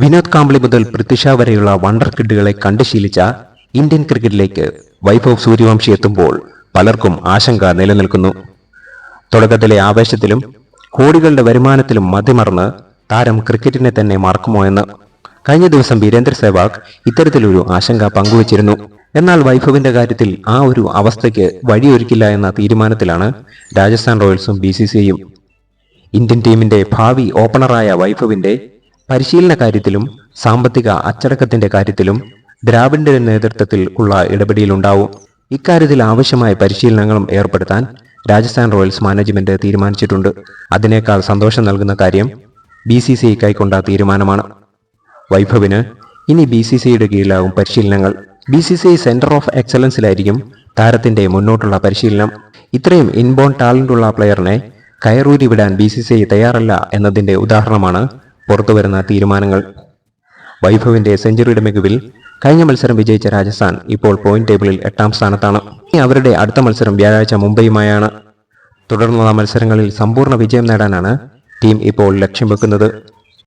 വിനോദ് കാംബ്ലി മുതൽ പൃഥ്വിഷ വരെയുള്ള വണ്ടർ കിഡുകളെ കണ്ടു ശീലിച്ച ഇന്ത്യൻ ക്രിക്കറ്റിലേക്ക് വൈഭവ് സൂര്യവംശി എത്തുമ്പോൾ പലർക്കും ആശങ്ക നിലനിൽക്കുന്നു. തുടക്കത്തിലെ ആവേശത്തിലും കോടികളുടെ വരുമാനത്തിലും മതിമറന്ന് താരം ക്രിക്കറ്റിനെ തന്നെ മറക്കുമോ എന്ന് കഴിഞ്ഞ ദിവസം വീരേന്ദ്ര സെവാഗ് ഇത്തരത്തിലൊരു ആശങ്ക പങ്കുവച്ചിരുന്നു. എന്നാൽ വൈഭവിന്റെ കാര്യത്തിൽ ആ ഒരു അവസ്ഥയ്ക്ക് വഴിയൊരുക്കില്ല എന്ന തീരുമാനത്തിലാണ് രാജസ്ഥാൻ റോയൽസും ബി ഇന്ത്യൻ ടീമിന്റെ ഭാവി ഓപ്പണറായ വൈഭവിന്റെ പരിശീലന കാര്യത്തിലും സാമ്പത്തിക അച്ചടക്കത്തിന്റെ കാര്യത്തിലും ദ്രാവിഡിന്റെ നേതൃത്വത്തിൽ ഉള്ള ഇടപെടലുണ്ടാവും. ഇക്കാര്യത്തിൽ ആവശ്യമായ പരിശീലനങ്ങളും ഏർപ്പെടുത്താൻ രാജസ്ഥാൻ റോയൽസ് മാനേജ്മെന്റ് തീരുമാനിച്ചിട്ടുണ്ട്. അതിനേക്കാൾ സന്തോഷം നൽകുന്ന കാര്യം ബി സി സി കൈക്കൊണ്ട തീരുമാനമാണ്. വൈഭവിന് ഇനി ബി സി സിയുടെ കീഴിലാകും പരിശീലനങ്ങൾ. B C C centre of എക്സലൻസിലായിരിക്കും താരത്തിന്റെ മുന്നോട്ടുള്ള പരിശീലനം. ഇത്രയും ഇൻബോൺ ടാലന്റ് ഉള്ള പ്ലെയറിനെ കയറൂരി വിടാൻ ബി സി സി തയ്യാറല്ല എന്നതിന്റെ ഉദാഹരണമാണ് പുറത്തുവരുന്ന തീരുമാനങ്ങൾ. വൈഭവിന്റെ സെഞ്ചുറിയുടെ മികവിൽ കഴിഞ്ഞ മത്സരം വിജയിച്ച രാജസ്ഥാൻ ഇപ്പോൾ പോയിന്റ് ടേബിളിൽ എട്ടാം സ്ഥാനത്താണ്. ഇനി അവരുടെ അടുത്ത മത്സരം വ്യാഴാഴ്ച മുംബൈയുമായാണ്. തുടർന്നുള്ള മത്സരങ്ങളിൽ സമ്പൂർണ വിജയം നേടാനാണ് ടീം ഇപ്പോൾ ലക്ഷ്യം വെക്കുന്നത്.